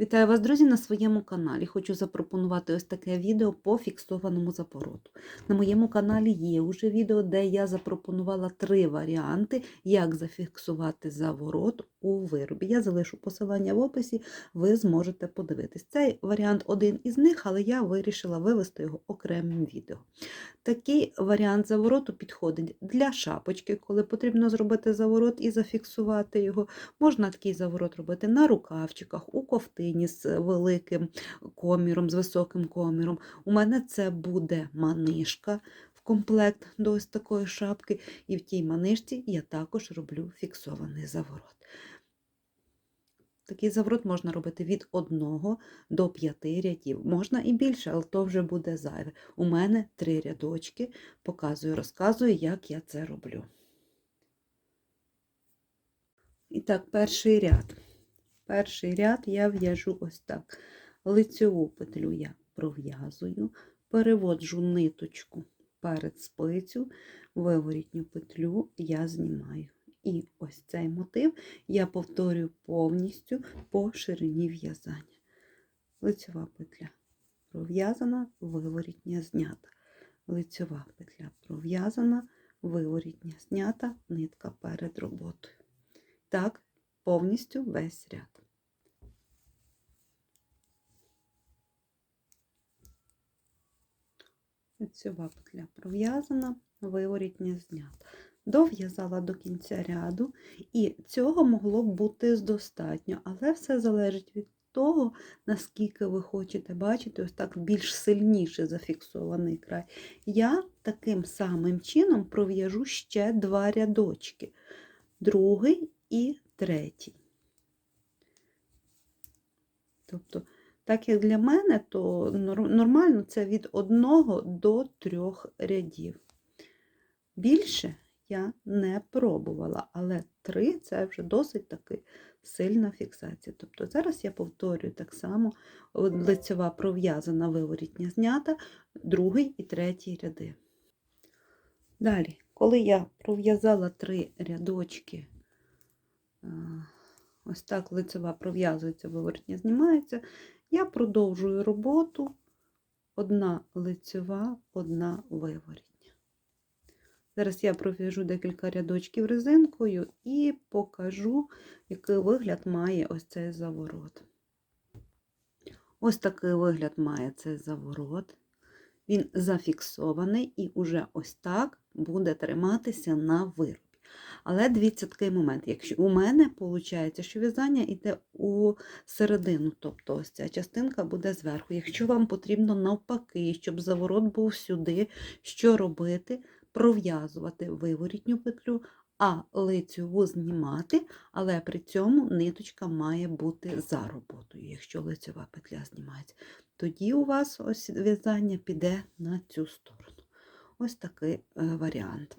Вітаю вас, друзі, на своєму каналі. Хочу запропонувати ось таке відео по фіксованому завороту. На моєму каналі є вже відео, де я запропонувала три варіанти, як зафіксувати заворот у виробі. Я залишу посилання в описі, ви зможете подивитись. Цей варіант один із них, але я вирішила вивести його окремим відео. Такий варіант завороту підходить для шапочки, коли потрібно зробити заворот і зафіксувати його. Можна такий заворот робити на рукавчиках, у ковтині з великим коміром, з високим коміром. У мене це буде манишка в комплект до ось такої шапки, і в тій манишці я також роблю фіксований заворот. Такий заворот можна робити від 1 до 5 рядів. Можна і більше, але то вже буде зайве. У мене 3 рядочки, показую, розказую, як я це роблю. І так, перший ряд. Перший ряд я в'яжу ось так. Лицьову петлю я пров'язую, переводжу ниточку перед спицю, виворітню петлю я знімаю. І ось цей мотив я повторюю повністю по ширині в'язання. Лицьова петля пров'язана, виворітня знята. Лицьова петля пров'язана, виворітня знята, нитка перед роботою. Так, повністю весь ряд. Лицьова петля пров'язана, виворітня знята. Дов'язала до кінця ряду, і цього могло б бути достатньо, але все залежить від того, наскільки ви хочете бачити, ось так більш сильніше зафіксований край. Я таким самим чином пров'яжу ще два рядочки, другий і третій. Тобто, так як для мене, то нормально це від одного до трьох рядів. Більше я не пробувала, але три це вже досить таки сильна фіксація. Тобто зараз я повторюю так само лицева пров'язана виворітня знята, другий і третій ряди. Далі, коли я пров'язала три рядочки, ось так лицева пров'язується, виворітня знімається, я продовжую роботу одна лицева, одна виворітня. Зараз я пров'яжу декілька рядочків резинкою і покажу, який вигляд має ось цей заворот. Ось такий вигляд має цей заворот. Він зафіксований і уже ось так буде триматися на виробі. Але дивіться такий момент, якщо у мене виходить, що в'язання йде у середину, тобто ось ця частинка буде зверху. Якщо вам потрібно навпаки, щоб заворот був сюди, що робити? Пров'язувати виворітню петлю, а лицьову знімати, але при цьому ниточка має бути за роботою, якщо лицьова петля знімається. Тоді у вас ось в'язання піде на цю сторону. Ось такий варіант.